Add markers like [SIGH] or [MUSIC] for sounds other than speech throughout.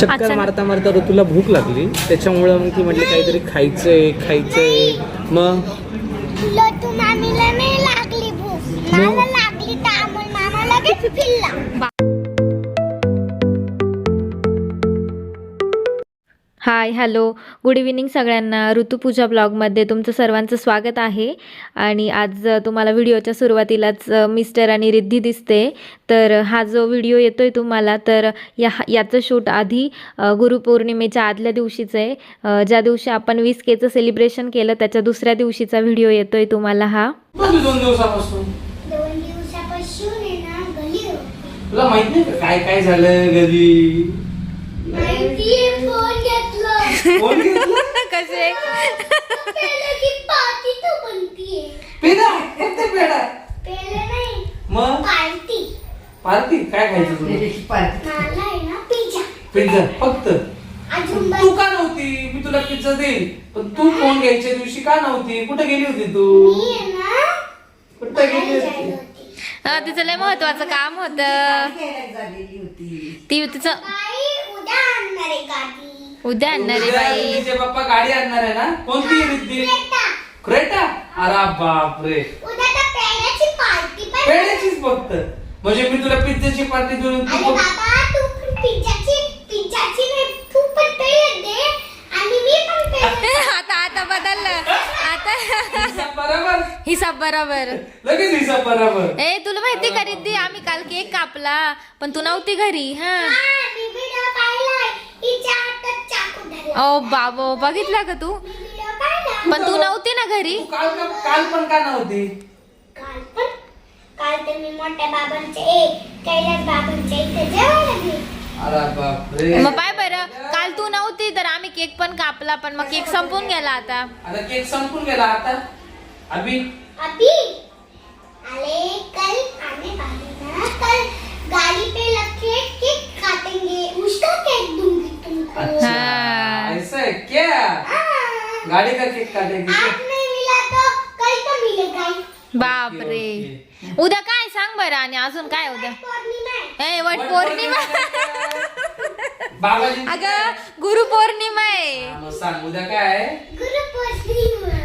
चक्कर. मारता मारता ऋतूला भूक लागली. त्याच्यामुळं मग ती म्हटली काहीतरी खायचंय खायचंय. मग? लटू मामीला नाही लागली भूक. मला लागली तर अमोल मामा लगेच फिरला हाय हॅलो गुड इव्हिनिंग सगळ्यांना. ऋतुपूजा ब्लॉगमध्ये तुमचं सर्वांचं स्वागत आहे. आणि आज तुम्हाला व्हिडिओच्या सुरुवातीलाच मिस्टर आणि रिद्धी दिसते. तर हा जो व्हिडिओ येतो आहे तुम्हाला तर या याचं शूट आधी गुरुपौर्णिमेच्या आदल्या दिवशीचं आहे ज्या दिवशी आपण वीस केचं सेलिब्रेशन केलं त्याच्या दुसऱ्या दिवशीचा व्हिडिओ येतो आहे तुम्हाला हा. दोन दिवसापासून. दोन दिवसापासून आहे ना गली होती तुला माहीत नाही का काय काय झालं [LAUGHS] कसे? पहिले की पार्टी तो बनतीये पेढा फक्त पेढा पहिले नाही मग? पार्टी. पार्टी? काय खायचं तुला? पिझ्झा. पिझ्झा फक्त. अजून तू का नव्हती? मी तुला पिझ्झा देईल पण तू फोन घ्यायच्या दिवशी का नव्हती? कुठे गेली होती तू? मी आहे ना कुठे गेली होती? तिचं लय महत्वाचं काम होतं. ती तिचं बाई उद्या आणणार आहे बाई. पप्पा गाडी आणणार आहे ना कोणती रिद्धी? क्रेटा. क्रेटा अरे बापरे. उद्या तर पेण्याची पार्टी पण पेढ्याचीच फक्त. म्हणजे मी तुला पिझ्झाची पार्टी देऊन तू अरे फक्त- बाबा तू पण पिझ्झाची पिझ्झाची नाही तू पण पेय दे आणि मी पण पेय [LAUGHS] आता आता बदललं. आता हिसाब बरोबर. हिसाब बरोबर. लगेच हिसाब बरोबर. ए तुला माहिती का रिद्धी? आम्ही काल केक कापला पण तू नव्हती घरी हा. मी व्हिडिओ पाहिलाय. हिच्या हातात चाकू धरला ओ बाबो बघितला का तू? पण तू नव्हती ना घरी? तू काल का काल पण का नव्हती? काल पण काल तर मी मोठ्या बाबांच्या ए कैलास बाबांच्या इथे जेवायला गेले. अरे बापरे. मग पाय बरं काल तू नव्हती तर आम्ही केक पण कापला पण मग केक संपून गेला आता. आता केक संपून गेला आता? अभि? अभी? अरे कल आने वाले ना कल गाड़ी पे केक काटेंगे उसका केक गाड़ी का केक काटेगी क्या? आज नहीं मिला तो कल तो मिलेगा ही बापरे. ओके, उद्या काय सांग बरं आणि अजून काय उद्या? पौर्णिमा है ए वट पौर्णिमा. बाबाजी अगं गुरु पौर्णिमा आहे. मग सांग उद्या काय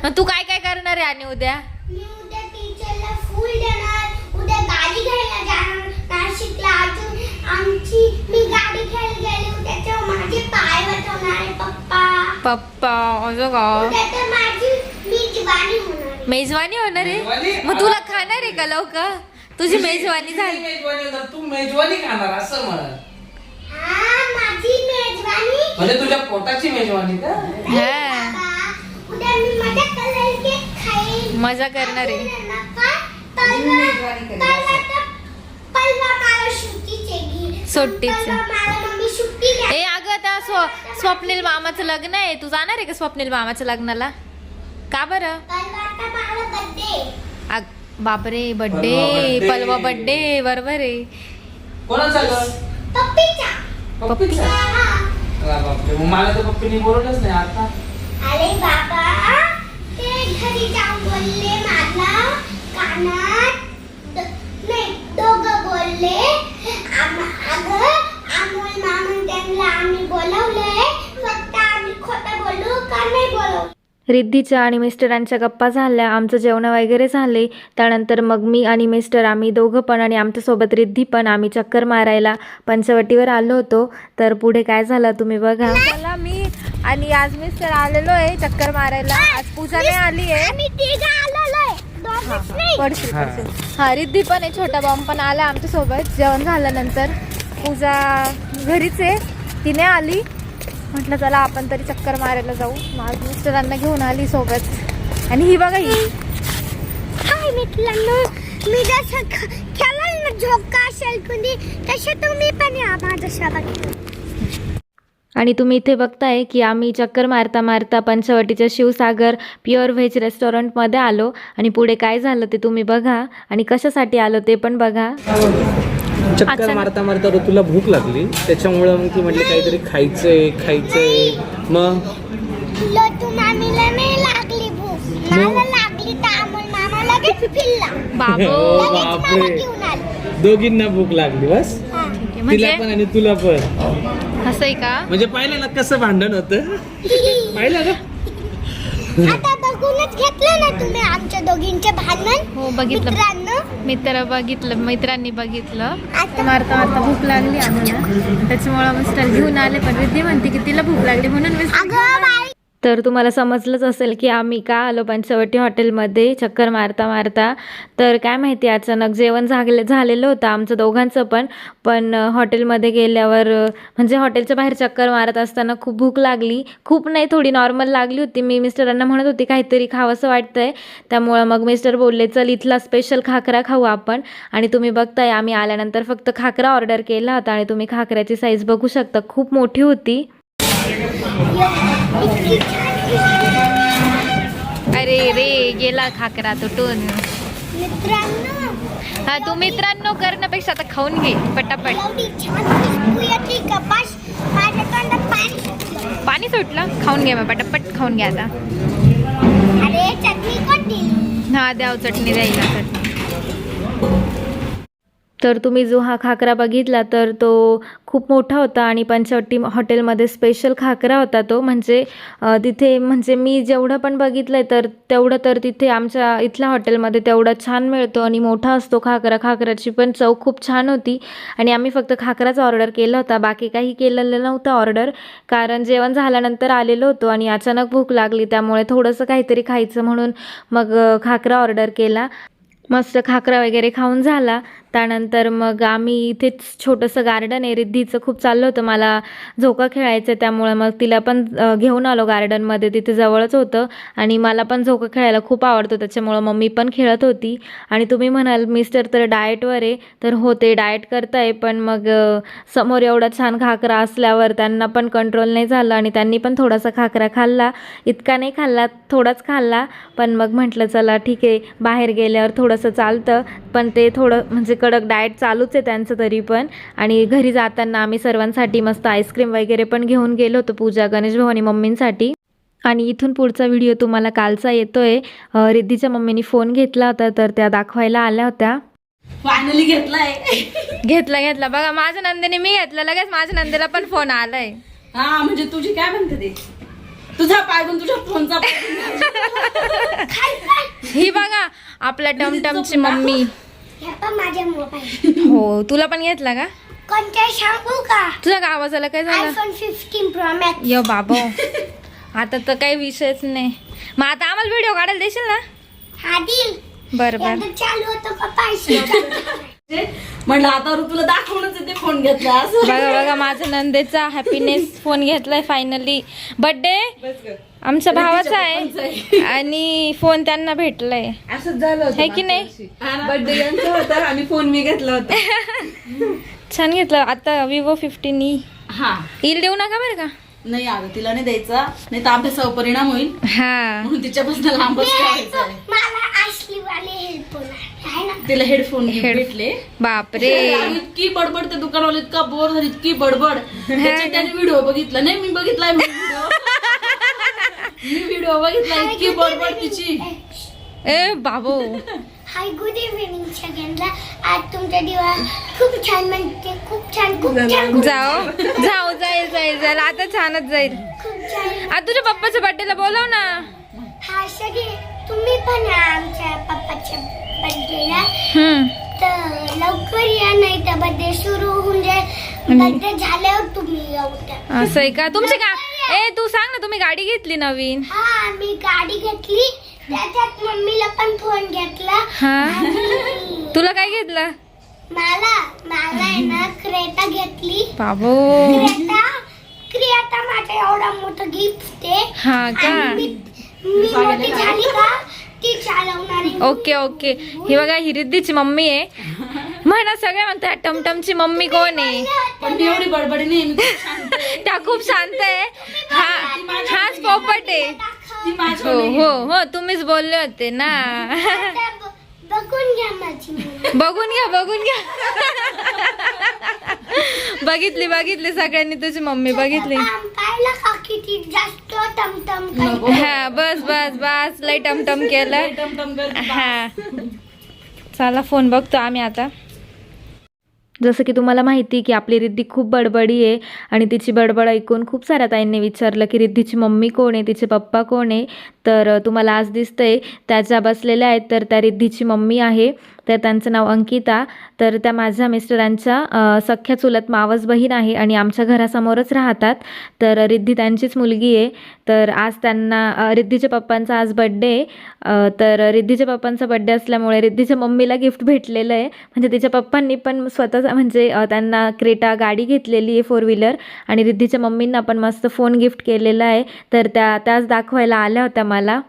मग तू काय काय करणार आहे आणि उद्या? मी उद्या टीचरला फुल देणार उद्या गाडी घ्यायला जाणार. नाशिकला अजून आमची मी गाडी घ्यायला गेले माझे पाय पप्पा. पप्पा असं का? माझी मी दिवाणी होणार. आहे. मेजवानी होणार मेजवानी? आहे मग तुला खाणार आहे का लोक तुझी मेजवानी झाली. मेजवानी होणार, तू मेजवानी खाणार असं म्हण हा माझी मेजवानी. म्हणजे तुझ्या पोटाची मेजवानी का? हा. बाबा, उद्या मी माझ्या कलर केक खाईन. मजा करणार आहे. नका सुट्टीचे. ए अगं त्या स्व स्वप्नील मामाचं लग्न आहे. तू जाणार आहे का स्वप्नील मामाच्या लग्नाला? का बरं? अग बापरे बड्डे. पलवा बड्डे बरोबर आहे. कोणाचा ग? पप्पीचा. पप्पीचा? हा. अरे बापरे मग मला तर पप्पीने बोलवलंच नाही आता. अरे बाबा ते घरी जाऊन बोलले मला कानात द- नाही दोघं बोलले आम- अगं अमोल मामन त्यांना आम्ही बोलवलंय फक्त आम्ही खोटं बोलू का नाही बोलवलं रिद्धीच्या आणि मिस्टरांच्या गप्पा झाल्या आमचं जेवण वगैरे झाले. त्यानंतर मग मी आणि मिस्टर आम्ही दोघं पण आणि आमच्यासोबत रिद्धी पण आम्ही चक्कर मारायला पंचवटीवर आलो होतो. तर पुढे काय झालं तुम्ही बघा. मला मी आणि आज मिस्टर आलेलो आहे चक्कर मारायला. आज पूजा नाही आली आहे पडशील हा. पडशील. हा रिद्धी पण आहे छोटा बॉम्ब पण आला आमच्यासोबत. जेवण झाल्यानंतर पूजा घरीच आहे. तिने आली. म्हटलं चला आपण तरी चक्कर मारायला जाऊ. माझ मिस्टरांना घेऊन आली सोबत. आणि ही बघा ही. हाय मित्रांनो मी जसं खेळाल ना झोका असेल कुणी तसे तुम्ही पण या आणि तुम्ही इथे बघताय की आम्ही चक्कर मारता मारता पंचवटीच्या शिवसागर प्युअर व्हेज रेस्टॉरंटमध्ये आलो. आणि पुढे काय झालं ते तुम्ही बघा. आणि कशासाठी आलो ते पण बघा. चक्कर. मारता मारता ऋतूला भूक लागली. त्याच्यामुळं मग ती म्हटली काहीतरी खायचंय खायचंय. मग? हो, बापरे. आला. दोघींना भूक लागली बस. हा. तिला म्हणजे? पण आणि तुला पण. असं का? म्हणजे पाहिलं ना कसं भांडण होतं? [LAUGHS] पाहिलं ना? आता बघूनच घेतलं ना तुम्ही आमच्या दोघींचे भांडण? हो बघितलं. मित्रांनो? मित्र बघितलं मैत्रांनी बघितलं. आता मारता मारता भूक लागली आम्हाला. त्याच्यामुळे मिस्टर घेऊन आले पण रिद्धी म्हणते की तिला भूक लागली म्हणून मिस्टर अगं बाई तर तुम्हाला समजलंच असेल की आम्ही का आलो पंचवटी हॉटेलमध्ये चक्कर मारता मारता. तर काय माहिती अचानक जेवण झागले झालेलं होतं आमचं दोघांचं पण. पण हॉटेलमध्ये गेल्यावर म्हणजे हॉटेलच्या बाहेर चक्कर मारत असताना खूप भूक लागली. खूप नाही थोडी नॉर्मल लागली होती. मी मिस्टरांना म्हणत होती काहीतरी खावंसं वाटतं आहे त्यामुळं मग मिस्टर बोलले चल इथला स्पेशल खाकरा खाऊ आपण. आणि तुम्ही बघताय आम्ही आल्यानंतर फक्त खाकरा ऑर्डर केला होता आणि तुम्ही खाकऱ्याची साईज बघू शकता. खूप मोठी होती. अरे रे गेला खाकरा तुटून. हा तू मित्रांनो करण्यापेक्षा आता खाऊन घे पटापट. पाणी सुटलं. खाऊन घे मग पटापट खाऊन घ्या आता. हा द्याव चटणी द्यायला चटणी. तर तुम्ही जो हा खाकरा बघितला तर तो खूप मोठा होता आणि पंचवटी हॉटेलमध्ये स्पेशल खाकरा होता तो. म्हणजे तिथे म्हणजे मी जेवढं पण बघितलं आहे तर तेवढं तर तिथे आमच्या इथल्या हॉटेलमध्ये तेवढा छान मिळतो आणि मोठा असतो खाकरा. खाकराची पण चव खूप छान होती आणि आम्ही फक्त खाकराच ऑर्डर केला होता. बाकी काही केलेलं नव्हतं ऑर्डर कारण जेवण झाल्यानंतर आलेलो होतो आणि अचानक भूक लागली त्यामुळे थोडंसं काहीतरी खायचं म्हणून मग खाकरा ऑर्डर केला. मस्त खाकरा वगैरे खाऊन झाला. त्यानंतर मग आम्ही इथेच छोटंसं गार्डन आहे. रिद्धीचं खूप चाललं होतं. मला झोका खेळायचं त्यामुळे मग तिला पण घेऊन आलो गार्डनमध्ये तिथे जवळच होतं आणि मला पण झोका खेळायला खूप आवडतं. त्याच्यामुळं मम्मी पण खेळत होती. आणि तुम्ही म्हणाल मिस्टर तर डाएटवर आहे. तर हो ते डाएट करताय. पण मग समोर एवढा छान खाकरा असल्यावर त्यांना पण कंट्रोल नाही झालं आणि त्यांनी पण थोडासा खाकरा खाल्ला. इतका नाही खाल्ला थोडाच खाल्ला. पण मग म्हटलं चला ठीक आहे. बाहेर गेल्यावर थोडंसं चालतं. पण ते थोडं म्हणजे कडक डाएट चालूच आहे त्यांचं तरी पण. आणि घरी जाताना आम्ही सर्वांसाठी मस्त आईस्क्रीम वगैरे पण घेऊन गेलो होतो पूजा गणेश भाऊ आणि मम्मींसाठी. आणि इथून पुढचा व्हिडिओ तुम्हाला कालचा येतोय. रिद्धीच्या मम्मीनी फोन घेतला होता तर त्या दाखवायला आल्या होत्या. फायनली घेतलाय. घेतला घेतला. बघा माझ्या नंदेने मी घेतला. लगेच माझ्या नंदेला पण फोन आलाय. हा म्हणजे तुझी काय म्हणते ते? तुझा पाय तुझ्या फोनचा. [LAUGHS] ही बघा आपल्या टमटमची मम्मी. हे हो तुला पण घेतला का? कोणते सांगू का? तुझ्या गावाला काय झालं? आयफोन फिफ्टीन प्रो मॅक्स यो बाबा. आता तर काही विषयच नाही. मग आता आम्हाला व्हिडिओ काढायला देशील ना? हा दिल बरं बरं. एकदा चालू होतं का पैसे [LAUGHS] म्हणलं आता तुला दाखवूनच येते फोन घेतला असं. बघा बघा माझ्या नंदेचा हॅपीनेस फोन घेतलाय फायनली बर्थडे आमच्या भावाचा आहे. आणि फोन त्यांना भेटलाय. असंच झालं होतं है की नाही? बर्थडे यांचा होता आणि फोन मी घेतला होता. [LAUGHS] छान घेतलं. आता विवो फिफ्टीन ई हा. येईल देऊ नका बरं का? नाही अगं तिला नाही द्यायचा. नाही तर अभ्यासावर परिणाम होईल. हा. म्हणून तिच्यापासून लांबच ठेवायचं आहे. मला असली वाले हेडफोन आहे. ना? तिला हेडफोन Head- भेटले. बापरे. इतकी बडबड त्या दुकानवाला इतका बोर झाली इतकी बडबड. त्याच्यात त्याने व्हिडिओ बघितला. नाही मी बघितलाय [LAUGHS] व्हिडिओ. मी व्हिडिओ बघितला इतकी बडबड तिची. ए बाबो. हाय गुड इव्हिनिंग सगळ्यांना आज तुमचा दिवस खूप छान म्हणते खूप छान खूप छान. खूप जाओ जाऊ जाईल जाईल जाईल. आता छानच जाईल. खूप छान. आता तुझ्या पप्पाच्या बर्थडेला बोलव ना. हा सगळे तुम्ही पण या आमच्या पप्पाच्या बर्थडेला हम्म. तर लवकर या नाही तर बर्थडे सुरू होऊन जाईल. बर्थडे झाल्यावर तुम्ही येऊ असं आहे का? तुमची का ए तू सांग ना तुम्ही गाडी घेतली नवीन. हा मी गाडी घेतली. त्याच्यात मम्मीला पण फोन घेतला. हा? तुला काय घेतलं? मला मला आहे ना क्रेटा घेतली. बाबो. क्रेटा क्रेटा माझा एवढा मोठा गिफ्ट आहे. हा का? आणि मी मी मोठी झाली का? ती चालवणारी ओके ओके. ही बघा ही रिद्धीची मम्मी आहे. म्हणा सगळे म्हणतात टमटमची मम्मी कोण आहे? पण मी एवढी बडबडी नाही. [LAUGHS] त्या खूप शांत आहे. हा हाच पोपट आहे. हो हो हो तुम्हीच बोलले होते ना. बघून घ्या. बघून घ्या बघून घ्या. बघितली बघितली सगळ्यांनी तुझी मम्मी बघितली. हा बस बस बस लय टमटम केलं. हा. चला फोन बघतो आम्ही आता. जसं की तुम्हाला माहिती की आपली रिद्धी खूप बडबडी आहे आणि तिची बडबड ऐकून खूप साऱ्या ताईंनी विचारलं की रिद्धीची मम्मी कोण आहे तिचे पप्पा कोण आहे? तर तुम्हाला आज दिसतंय त्या ज्या बसलेल्या आहेत तर त्या रिद्धीची मम्मी आहे. तर त्यांचं नाव अंकिता. तर त्या माझ्या मिस्टरांच्या सख्या चुलत मावस बहीण आहे आणि आमच्या घरासमोरच राहतात. तर रिद्धी त्यांचीच मुलगी आहे. तर आज त्यांना रिद्धीच्या पप्पांचा आज बड्डे आहे. तर रिद्धीच्या पप्पांचा बड्डे असल्यामुळे रिद्धीच्या मम्मीला गिफ्ट भेटलेलं आहे. म्हणजे तिच्या पप्पांनी पण स्वतः म्हणजे त्यांना क्रेटा गाडी घेतलेली आहे फोर व्हीलर आणि रिद्धीच्या मम्मींना पण मस्त फोन गिफ्ट केलेला आहे. तर त्या त्याच दाखवायला आल्या होत्या मला.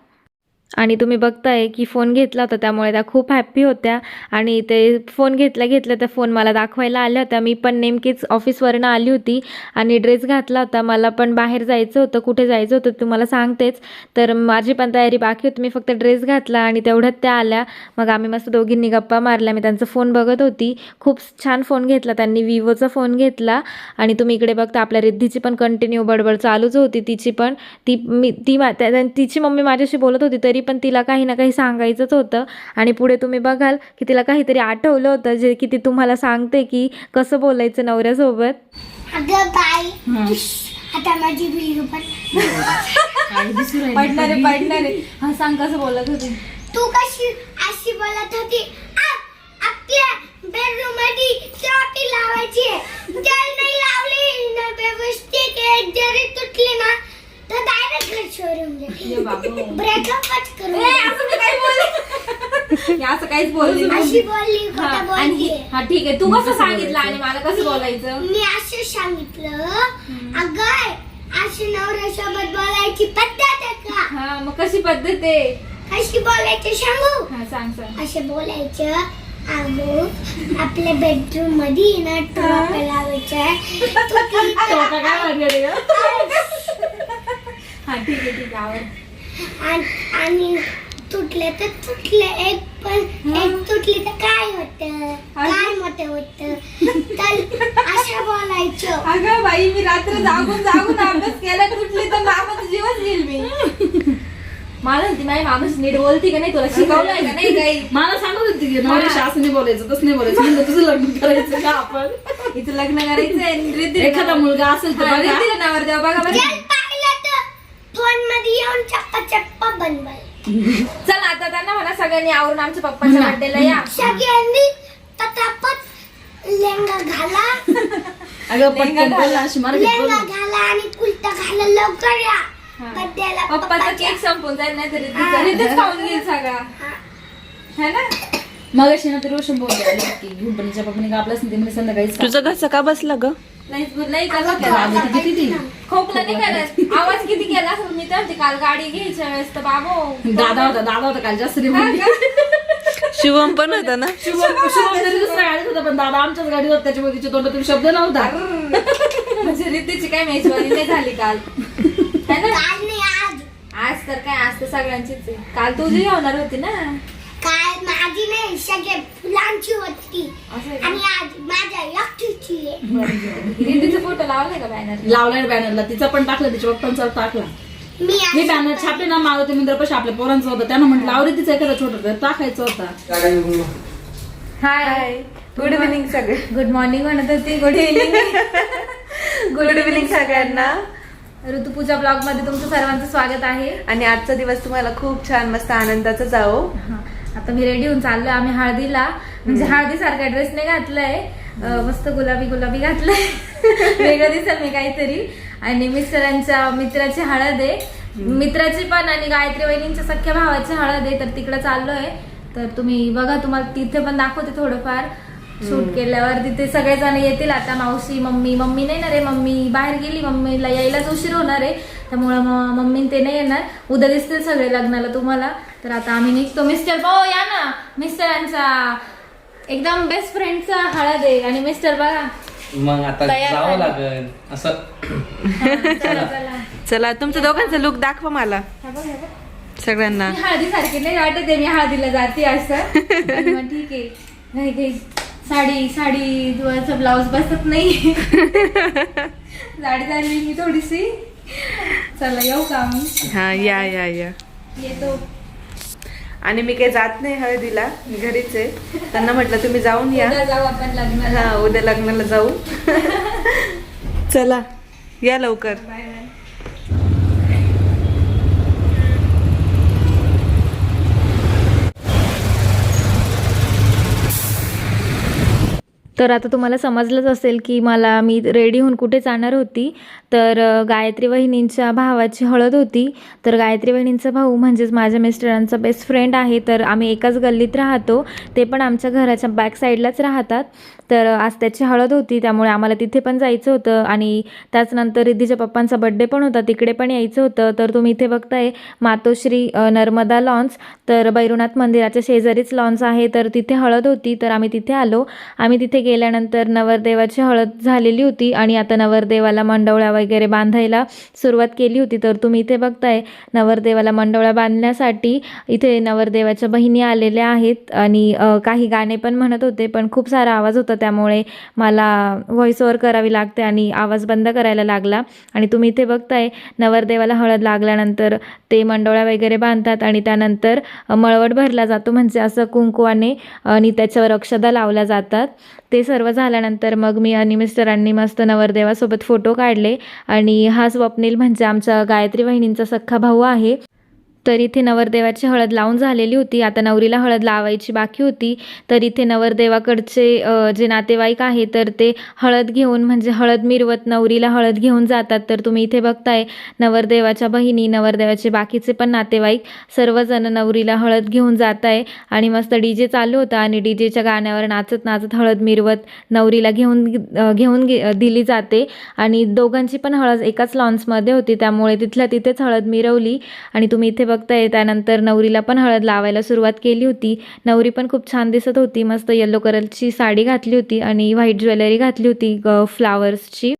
आणि तुम्ही बघताय की फोन घेतला होता त्यामुळे त्या खूप हॅप्पी होत्या. आणि ते फोन घेतल्या घेतल्या त्या फोन मला दाखवायला आल्या होत्या. मी पण नेमकीच ऑफिसवरनं आली होती आणि ड्रेस घातला होता. मला पण बाहेर जायचं होतं कुठे जायचं होतं तुम्हाला सांगतेच. तर माझी पण तयारी बाकी होती. मी फक्त ड्रेस घातला आणि तेवढ्यात त्या आल्या. मग आम्ही मस्त दोघींनी गप्पा मारल्या. मी त्यांचा फोन बघत होती. खूप छान फोन घेतला त्यांनी. विवोचा फोन घेतला. आणि तुम्ही इकडे बघता आपल्या रिद्धीची पण कंटिन्यू बडबड चालूच होती. तिची पण. ती मी ती मा- त्या- तिची मम्मी माझ्याशी बोलत होती तरी पण तिला काही ना काही सांगायचंच होतं. आणि पुढे तुम्ही बघाल की तिला काहीतरी आठवलं होतं जे की ती तुम्हाला सांगते की कसं बोलायचं नवऱ्यासोबत. अगं बाई. आता माझी बिल्ली पण पडणारे पडणारे. हा सांग कसं बोलत होते. तू कशी अशी बोलत होती. आ, आपल्या बेडरूममध्ये चॉटी लावायची जर नाही लावली. ना व्यवस्थित एक जरी तुटली ना तर डायरेक्ट घर हे असं काहीच बोलले नाही. अशी बोलली हा, खोटं बोलली. हा ठीक आहे. तू कसं सांगितलं आणि मला कसं बोलायचं? मी असं सांगितलं अगं अशी नवऱ्यासोबत बोलायची पद्धत आहे का? हा मग कशी पद्धत आहे? कशी बोलायचं सांगू? हा सांग सांग. असं बोलायचं अगो आपल्या बेडरूममध्ये ना ट्रॉप लावायचं टोका काय भानगड आहे गं? हा ठीक आहे ठीक आहे आवड. आणि आणि तुटले तर तुटले एक पण एक तुटली तर काय होत? काय मोठं होत? तर असं बोलायचं. अगं बाई मी रात्र जागून जागून अभ्यास केला तुटली तर मामाचा जीवच घेईल मी. मला म्हणते माझी माणूस नीट बोलती का नाही? तुला शिकवलंय का नाही काही? मला सांगत होती की नवऱ्याशी असं नाही बोलायचं तसं नाही बोलायचं. म्हणलं तुझं लग्न करायचं का आपण? हिचं लग्न रिद्धी- एखादा मुलगा असेल तर बघा. रिद्धीला नवरदेव बघा बरं फोनमध्ये येऊन चप्पा चप्पा बनवाय. चला आता त्यांना म्हणा सगळ्यांनी आवरून आमच्या पप्पाच्या बर्थडेला या. सगळ्यांनी पटापट लेंगा घाला. अगं पटकन बोल ना, अशी मार्केट बोल लेंगा ना. घाला आणि कुलता घाला लवकर या. पप्पाचा केक संपून जाईल नाही तर खाऊन घेईल सगळा. है. ना? मग अशी ना तरी रोशन आली की घेऊन पण तिच्या पप्पाने कापलाच नाही ते म्हणजे संध्याकाळीच तुझं घरचं का बसलं ग. खोकला नाही करत. आवाज किती केला असेल? मी तर काल गाडी घ्यायच्या वेळेस तर बाबो दादा होता दादा होता काल जास्त. शुभम पण होता ना? शुभम शुभम तरी दुसऱ्या गाडीत होता पण दादा आमच्याच गाडीत होता त्याच्यामुळे तिच्या तोंडातून शब्द नव्हता. [LAUGHS] म्हणजे रिद्धीची काय मेजवानी नाही झाली काल. आज आज. तर काय आज तर सगळ्यांचीच. काल तुझी होणार होती ना? काय? माझी नाही सगळे फुलांची होती? आणि आज माझ्या आहे. रिद्धीचा फोटो लावलाय का बॅनर लावलाय बॅनरला तिचा पण टाकला तिच्या पप्पांचा टाकला. मी बॅनर छापले ना मारुती मंदिरापाशी आपल्या पोरांचा होता. त्यानं म्हटलं आवरे तिचा एखादा छोटा टाकायचा होता. हाय गुड इव्हिनिंग सगळे. गुड मॉर्निंग म्हणत होती. गुड इव्हिनिंग गुड इव्हिनिंग सगळ्यांना. ऋतुपूजा ब्लॉगमध्ये तुमचं सर्वांचं स्वागत आहे. आणि आजचा दिवस तुम्हाला खूप छान मस्त आनंदाचा जाओ हा. आता मी रेडी होऊन चाललोय. आम्ही हळदीला म्हणजे हळदी सारखा ड्रेस नाही घातलाय. मस्त गुलाबी गुलाबी घातलाय. [LAUGHS] वेगळं दिसेल मी काहीतरी. आणि मिस्टरांच्या मित्राची हळद आहे. मित्राची पण आणि गायत्री वहिनींच्या सख्या भावाची हळद आहे. तर तिकडे चाललोय. तर तुम्ही बघा तुम्हाला तिथे पण दाखवते थोडंफार. शूट केल्यावर तिथे सगळेजण येतील. आता मावशी मम्मी मम्मी नाही ना रे मम्मी बाहेर गेली. मम्मीला यायलाच उशीर होणार आहे. त्यामुळं मग मम्मी ते नाही येणार. उद्या दिसतील सगळे लग्नाला तुम्हाला. तर आता आम्ही निघतो. मिस्टर भाऊ या ना. मिस्टरांचा. एकदम बेस्ट फ्रेंडचा हळद आहे. आणि मिस्टर बघा. मग आता तयार जावं झाले. लागेल. असं. हा, चला. चला. चला तुमच्या दोघांचा लुक दाखवा मला. हा बघ, हा बघ. सगळ्यांना. मी हळदी सारखी नाही वाटत आहे. मी हळदीला जाते असं. मग ठीक आहे. नाही काही साडी साडी दुवाचा ब्लाऊज बसत नाही. [LAUGHS] साडी झाली मी थोडीशी. चला येऊ का आम्ही? हा या या या. येतो. आणि मी काही जात नाही हळदीला मी घरीच आहे. त्यांना म्हटलं तुम्ही जाऊन या. उद्या जाऊ आपण लग्नाला. हा उद्या लग्नाला जाऊ. [LAUGHS] चला या लवकर. तर आता तुम्हाला समजलंच असेल की मला मी रेडी होऊन कुठे जाणार होती. तर गायत्री वहिनींच्या भावाची हळद होती. तर गायत्री वहिनींचा भाऊ म्हणजेच माझ्या मिस्टरांचा बेस्ट फ्रेंड आहे. तर आम्ही एकाच गल्लीत राहतो. ते पण आमच्या घराच्या बॅक साईडलाच राहतात. तर आज त्याची हळद होती. त्यामुळे आम्हाला तिथे पण जायचं होतं. आणि त्याचनंतर रिद्धीच्या पप्पांचा बड्डे पण होता. तिकडे पण यायचं होतं. तर तुम्ही इथे बघताय मातोश्री नर्मदा लॉन्स तर बैरुनाथ मंदिराच्या शेजारीच लॉन्स आहे. तर तिथे हळद होती. तर आम्ही तिथे आलो. आम्ही तिथे गेल्यानंतर नवरदेवाची हळद झालेली होती आणि आता नवरदेवाला मंडवळ्या वगैरे बांधायला सुरुवात केली होती. तर तुम्ही इथे बघताय नवरदेवाला मंडवळ्या बांधण्यासाठी इथे नवरदेवाच्या बहिणी आलेल्या आहेत आणि काही गाणे पण म्हणत होते पण खूप सारा आवाज होता. त्यामुळे मला व्हॉइस ओव्हर करावी लागते आणि आवाज बंद करायला लागला. आणि तुम्ही इथे बघताय नवरदेवाला हळद लागल्यानंतर ते मंडोळ्या वगैरे बांधतात आणि त्यानंतर मळवट भरला जातो. म्हणजे असं कुंकुवाने आणि त्याच्यावर अक्षदा लावल्या जातात. ते सर्व झाल्यानंतर मग मी आणि मिस्टरांनी मस्त नवरदेवासोबत फोटो काढले. आणि हा स्वप्नील म्हणजे आमचा गायत्री वहिनींचा सख्खा भाऊ आहे. तर इथे नवरदेवाची हळद लावून झालेली होती. आता नवरीला हळद लावायची बाकी होती. तर इथे नवरदेवाकडचे जे नातेवाईक आहे तर ते हळद घेऊन म्हणजे हळद मिरवत नवरीला हळद घेऊन जातात. तर तुम्ही इथे बघताय नवरदेवाच्या बहिणी नवरदेवाचे बाकीचे पण नातेवाईक सर्वजण नवरीला हळद घेऊन जात आहे आणि मस्त डी जे चालू होता आणि डी जेच्या गाण्यावर नाचत नाचत हळद मिरवत नवरीला घेऊन घेऊन दिली जाते. आणि दोघांची पण हळद एकाच लॉन्समध्ये होती. त्यामुळे तिथल्या तिथेच हळद मिरवली. आणि तुम्ही इथे बघताय त्यानंतर नवरीला पण हळद लावायला सुरुवात केली होती. नवरी पण खूप छान दिसत होती मस्त येल्लो कलरची साडी घातली होती आणि व्हाईट ज्वेलरी घातली होती फ्लावर्सची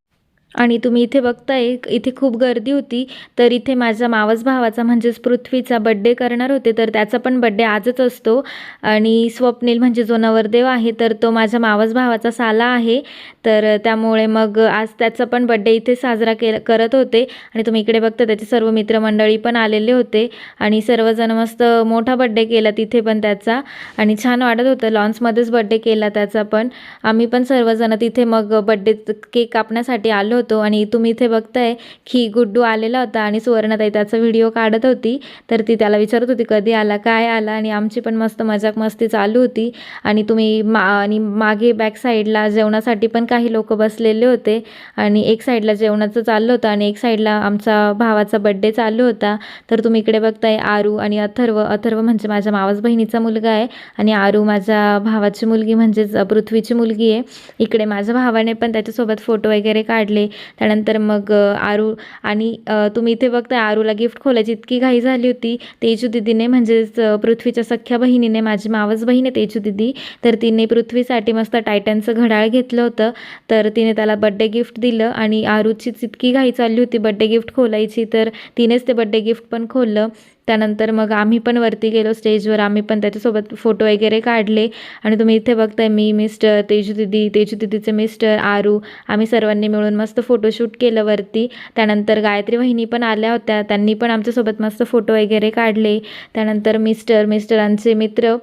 आणि तुम्ही इथे बघताय इथे खूप गर्दी होती तर इथे माझ्या मावस भावाचा म्हणजेच पृथ्वीचा बड्डे करणार होते तर त्याचा पण बड्डे आजच असतो. आणि स्वप्नील म्हणजे जो नवरदेव आहे तर तो माझ्या मावस भावाचा साला आहे. तर त्यामुळे मग आज त्याचा पण बड्डे इथे साजरा के करत होते. आणि तुम्ही इकडे बघता त्याचे सर्व मित्रमंडळी पण आलेले होते. आणि सर्वजण मस्त मोठा बड्डे केला तिथे पण त्याचा. आणि छान वाटत होतं लॉन्समध्येच बड्डे केला त्याचा पण. आम्ही पण सर्वजण तिथे मग बड्डे केक कापण्यासाठी आलो होतो. आणि तुम्ही इथे बघताय की गुड्डू आलेला होता आणि सुवर्णताई त्याचा व्हिडिओ काढत होती. तर ती त्याला विचारत होती कधी आला? काय आला? आणि आमची पण मस्त मजाक मस्ती चालू होती. आणि तुम्ही मा आणि मागे बॅक साईडला जेवणासाठी पण काही लोक बसलेले होते. आणि एक साईडला जेवणाचं चाललं होतं आणि एक साईडला आमचा भावाचा बड्डे चालू होता. तर तुम्ही इकडे बघताय आरू आणि अथर्व. अथर्व म्हणजे माझ्या मावस बहिणीचा मुलगा आहे. आणि आरू माझ्या भावाची मुलगी म्हणजेच पृथ्वीची मुलगी आहे. इकडे माझ्या भावाने पण त्याच्यासोबत फोटो वगैरे काढले. त्यानंतर मग आरू आणि तुम्ही इथे बघताय आरूला गिफ्ट खोलायची इतकी घाई झाली होती. तेजू दिदीने म्हणजेच पृथ्वीच्या सख्ख्या बहिणीने माझी मावस बहीण आहे तेजू दिदी तर तिने पृथ्वीसाठी मस्त टायटनचं घड्याळ घेतलं होतं. तर तिने त्याला बड्डे गिफ्ट दिलं आणि आरूचीच इतकी घाई चालली होती बड्डे गिफ्ट खोलायची तर तिनेच ते बड्डे गिफ्ट पण खोललं. त्यानंतर मग आम्ही पण वरती गेलो स्टेजवर. आम्ही पण त्याच्यासोबत फोटो वगैरे काढले. आणि तुम्ही इथे बघताय मी मिस्टर तेजू दिदी तेजू दिदीचे मिस्टर आरू आम्ही सर्वांनी मिळून मस्त फोटोशूट केलं वरती. त्यानंतर गायत्री वहिनी पण आल्या होत्या. त्यांनी पण आमच्यासोबत मस्त फोटो वगैरे काढले. त्यानंतर मिस्टर मिस्टरांचे मित्र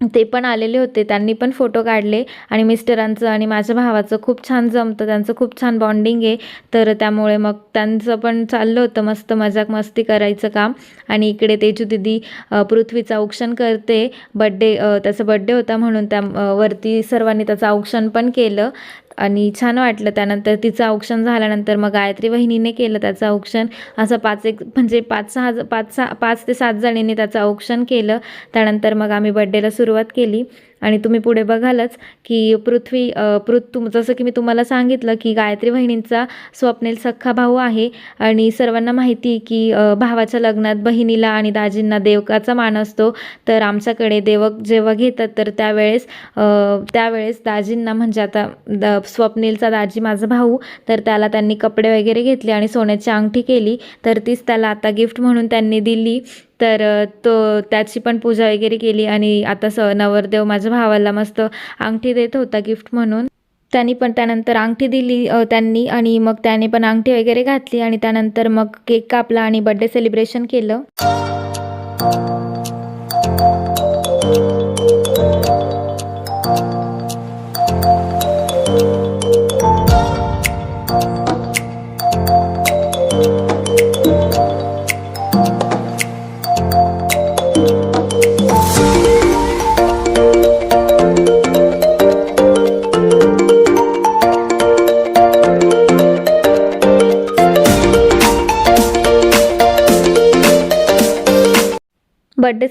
ते पण आलेले होते. त्यांनी पण फोटो काढले आणि मिस्टरांचं आणि माझ्या भावाचं खूप छान जमतं. त्यांचं खूप छान बॉन्डिंग आहे. तर त्यामुळे मग त्यांचं पण चाललं होतं मस्त मजाक मस्ती करायचं काम. आणि इकडे तेजू दिदी अ, पृथ्वीचं औक्षण करते. बड्डे त्याचा बड्डे होता म्हणून त्या वरती सर्वांनी त्याचं औक्षण पण केलं. आणि छान वाटलं त्यानंतर तिचं औक्षण झाल्यानंतर मग गायत्री वहिनीने केलं त्याचं औक्षण असं पाच एक म्हणजे पाच सहा ज- पाच सहा पाच ते सात जणींनी त्याचं औक्षण केलं. त्यानंतर मग आम्ही बड्डेला सुरुवात केली. आणि तुम्ही पुढे बघालच की पृथ्वी पृथ्वी जसं की मी तुम्हाला सांगितलं की गायत्री बहिणींचा स्वप्नील सख्खा भाऊ आहे आणि सर्वांना माहिती की भावाच्या लग्नात बहिणीला आणि दाजींना देवकाचा मान असतो. तर आमच्याकडे देवक जेव्हा घेतात तर त्यावेळेस त्यावेळेस दाजींना म्हणजे आता द स्वप्नीलचा दाजी माझा भाऊ तर त्याला त्यांनी कपडे वगैरे घेतले आणि सोन्याची अंगठी केली. तर तीच त्याला आता गिफ्ट म्हणून त्यांनी दिली. तर तो त्याची पण पूजा वगैरे केली आणि आता स नवरदेव माझ्या भावाला मस्त अंगठी देत होता गिफ्ट म्हणून. त्यांनी पण त्यानंतर अंगठी दिली त्यांनी आणि मग त्याने पण अंगठी वगैरे घातली आणि त्यानंतर मग केक कापला आणि बड्डे सेलिब्रेशन केलं.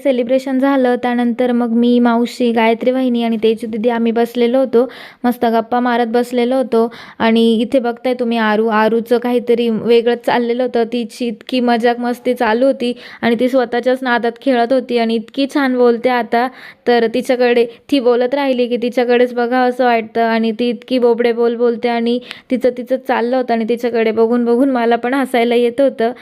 सेलिब्रेशन झालं. त्यानंतर मग मी मावशी गायत्री वहिनी आणि तेजू दिदी आम्ही बसलेलो होतो. मस्त गप्पा मारत बसलेलो होतो. आणि इथे बघताय तुम्ही आरू. आरूचं काहीतरी वेगळंच चाललेलं होतं. तिची इतकी मजाक मस्ती चालू होती आणि ती स्वतःच्याच नादात खेळत होती आणि इतकी छान बोलते आता. तर तिच्याकडे ती बोलत राहिली की तिच्याकडेच बघा असं वाटतं आणि ती इतकी बोबडे बोल बोलते आणि तिचं तिचं चाललं होतं आणि तिच्याकडे बघून बघून मला पण हसायला येत होतं.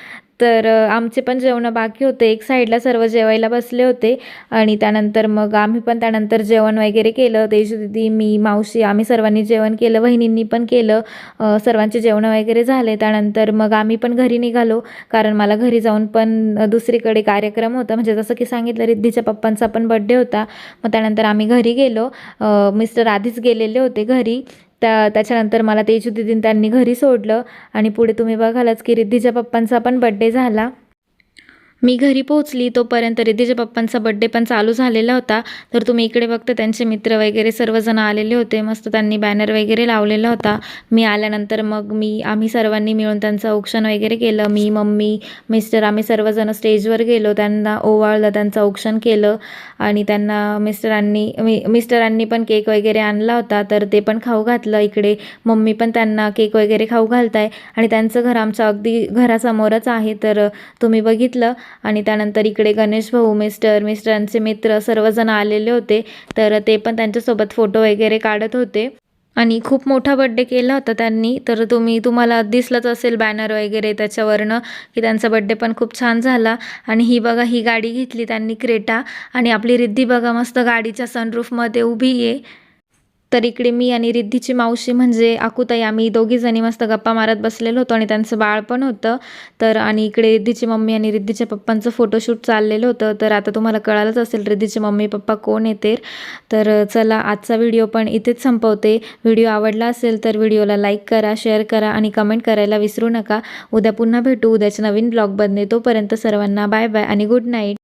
तर आमचे पण जेवणं बाकी होते. एक साईडला सर्व जेवायला बसले होते आणि त्यानंतर मग आम्ही पण त्यानंतर जेवण वगैरे केलं. तेजू दिदी मी मावशी आम्ही सर्वांनी जेवण केलं. वहिनींनी पण केलं. सर्वांचे जेवणं वगैरे झाले. त्यानंतर मग आम्ही पण घरी निघालो. कारण मला घरी जाऊन पण दुसरीकडे कार्यक्रम होता. म्हणजे जसं की सांगितलं रिद्धीच्या पप्पांचा पण बड्डे होता. मग त्यानंतर आम्ही घरी गेलो. मिस्टर आधीच गेलेले होते घरी. त्या त्याच्यानंतर मला तेजू दिदीन त्यांनी घरी सोडलं आणि पुढे तुम्ही बघालच की रिद्धीच्या पप्पांचा पण बड्डे झाला. मी घरी पोहोचली तोपर्यंत रिद्धीच्या पप्पांचा बड्डे पण चालू झालेला होता. तर तुम्ही इकडे बघता त्यांचे मित्र वगैरे सर्वजण आलेले होते. मस्त त्यांनी बॅनर वगैरे लावलेला होता. मी आल्यानंतर मग मी आम्ही सर्वांनी मिळून त्यांचं औक्षण वगैरे केलं. मी मम्मी मिस्टर आम्ही सर्वजण स्टेजवर गेलो. त्यांना ओवाळलं त्यांचं औक्षण केलं. आणि त्यांना मिस्टरांनी मी मिस्टरांनी पण केक वगैरे आणला होता. तर ते पण खाऊ घातलं इकडे. मम्मी पण त्यांना केक वगैरे खाऊ घालताय. आणि त्यांचं घर आमच्या अगदी घरासमोरच आहे. तर तुम्ही बघितलं. आणि त्यानंतर इकडे गणेश भाऊ मिस्टर मिस्टरांचे मित्र सर्वजण आलेले होते. तर ते पण त्यांच्यासोबत फोटो वगैरे काढत होते. आणि खूप मोठा बड्डे केला होता त्यांनी. तर तुम्ही तुम्हाला दिसलंच असेल बॅनर वगैरे त्याच्यावरनं की त्यांचा बड्डे पण खूप छान झाला. आणि ही बघा ही गाडी घेतली त्यांनी क्रेटा. आणि आपली रिद्धी बघा मस्त गाडीच्या सनरूफमध्ये उभी आहे. तर इकडे मी आणि रिद्धीची मावशी म्हणजे आकुताई आम्ही दोघीजणी मस्त गप्पा मारत बसलेलो होतो आणि त्यांचं बाळ पण होतं. तर आणि इकडे रिद्धीची मम्मी आणि रिद्धीच्या पप्पांचं फोटोशूट चाललेलं होतं. तर आता तुम्हाला कळालंच असेल रिद्धीची मम्मी पप्पा कोण येते. तर चला आजचा व्हिडिओ पण इथेच संपवते. व्हिडिओ आवडला असेल तर व्हिडिओला लाईक करा शेअर करा आणि कमेंट करायला विसरू नका. उद्या पुन्हा भेटू. उद्याच्या नवीन ब्लॉग बनने तोपर्यंत सर्वांना बाय बाय आणि गुड नाईट.